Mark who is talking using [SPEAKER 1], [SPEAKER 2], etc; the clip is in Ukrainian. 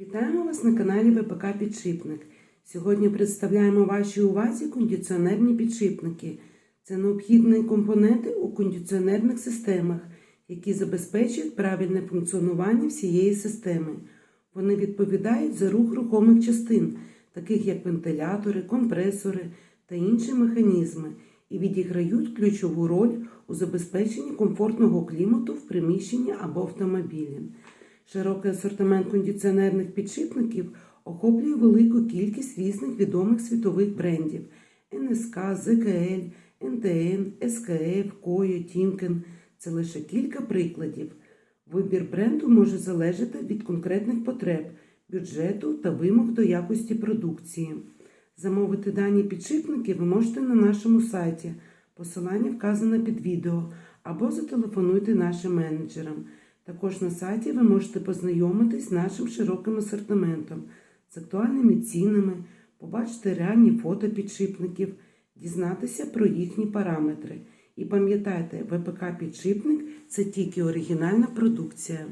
[SPEAKER 1] Вітаємо вас на каналі ВПК Підшипник. Сьогодні представляємо вашій увазі кондиціонерні підшипники. Це необхідні компоненти у кондиціонерних системах, які забезпечують правильне функціонування всієї системи. Вони відповідають за рух рухомих частин, таких як вентилятори, компресори та інші механізми, і відіграють ключову роль у забезпеченні комфортного клімату в приміщенні або автомобілі. Широкий асортимент кондиціонерних підшипників охоплює велику кількість різних відомих світових брендів НСК, ЗКЛ, НТН, СКФ, Кою, Тімкен. Це лише кілька прикладів. Вибір бренду може залежати від конкретних потреб, бюджету та вимог до якості продукції. Замовити дані підшипники ви можете на нашому сайті. Посилання вказане під відео або зателефонуйте нашим менеджерам. Також на сайті ви можете познайомитись з нашим широким асортиментом, з актуальними цінами, побачити реальні фото підшипників, дізнатися про їхні параметри. І пам'ятайте, ВПК підшипник це тільки оригінальна продукція.